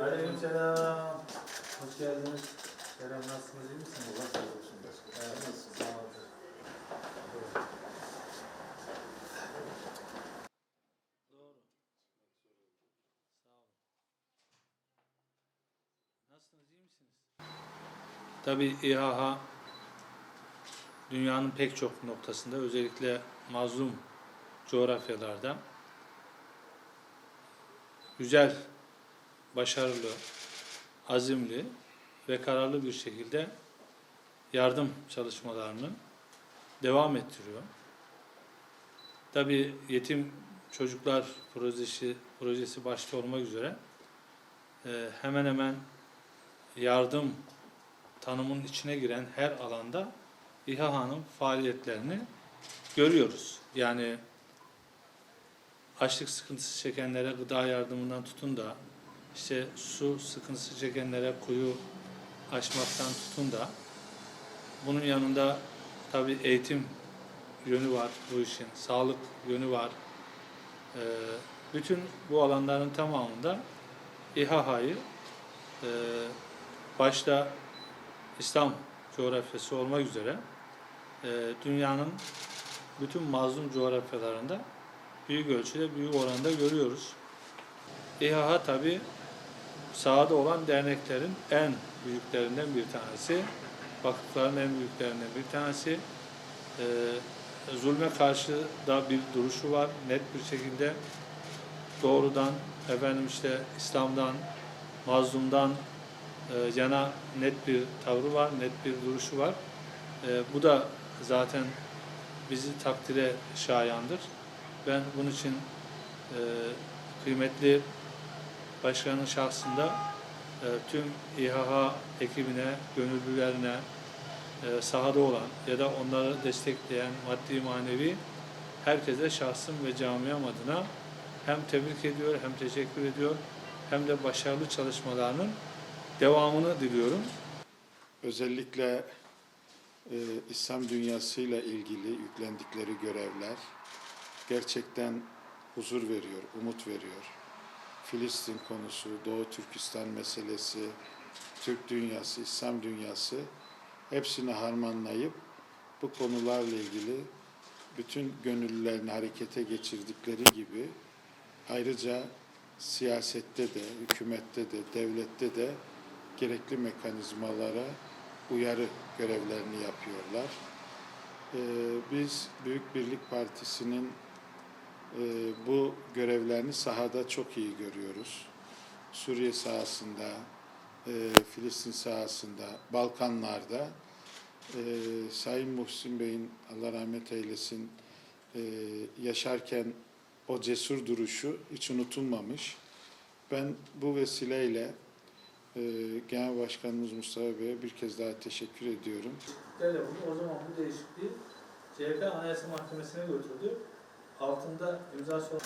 Aleykümselam. Hoş geldiniz. Selam nasılsınız? iyi misiniz? Allah razı olsun. Evet, Nasılsınız? sağ olun. Doğru. Sağ olun. Nasılsınız? iyi misiniz? Tabii İHA dünyanın pek çok noktasında özellikle mazlum coğrafyalarda güzel, başarılı, azimli ve kararlı bir şekilde yardım çalışmalarını devam ettiriyor. Tabii yetim çocuklar projesi projesi başta olmak üzere e, hemen hemen yardım tanımının içine giren her alanda İHA'nın faaliyetlerini görüyoruz. Yani açlık sıkıntısı çekenlere gıda yardımından tutun da işte su sıkıntısı çekenlere kuyu açmaktan tutun da bunun yanında tabii eğitim yönü var bu işin, sağlık yönü var. Ee, bütün bu alanların tamamında İHA'yı e, başta İslam coğrafyası olmak üzere e, dünyanın bütün mazlum coğrafyalarında büyük ölçüde, büyük oranda görüyoruz. İHA tabi sahada olan derneklerin en büyüklerinden bir tanesi, vakıfların en büyüklerinden bir tanesi. Ee, zulme karşı da bir duruşu var, net bir şekilde doğrudan efendim işte İslam'dan, mazlumdan e, yana net bir tavrı var, net bir duruşu var. E, bu da zaten bizi takdire şayandır. Ben bunun için e, kıymetli başkanın şahsında e, tüm İHA ekibine, gönüllülerine, e, sahada olan ya da onları destekleyen maddi manevi herkese şahsım ve camiam adına hem tebrik ediyor hem teşekkür ediyor hem de başarılı çalışmalarının devamını diliyorum. Özellikle e, İslam dünyasıyla ilgili yüklendikleri görevler gerçekten huzur veriyor, umut veriyor. Filistin konusu, Doğu Türkistan meselesi, Türk dünyası, İslam dünyası hepsini harmanlayıp bu konularla ilgili bütün gönüllülerini harekete geçirdikleri gibi ayrıca siyasette de, hükümette de, devlette de gerekli mekanizmalara uyarı görevlerini yapıyorlar. Ee, biz Büyük Birlik Partisi'nin e, bu görevlerini sahada çok iyi görüyoruz. Suriye sahasında, e, Filistin sahasında, Balkanlarda e, Sayın Muhsin Bey'in Allah rahmet eylesin e, yaşarken o cesur duruşu hiç unutulmamış. Ben bu vesileyle e, Genel Başkanımız Mustafa Bey'e bir kez daha teşekkür ediyorum. Bunu o zaman bu değişikliği CHP Anayasa Mahkemesi'ne götürdü altında imza sonra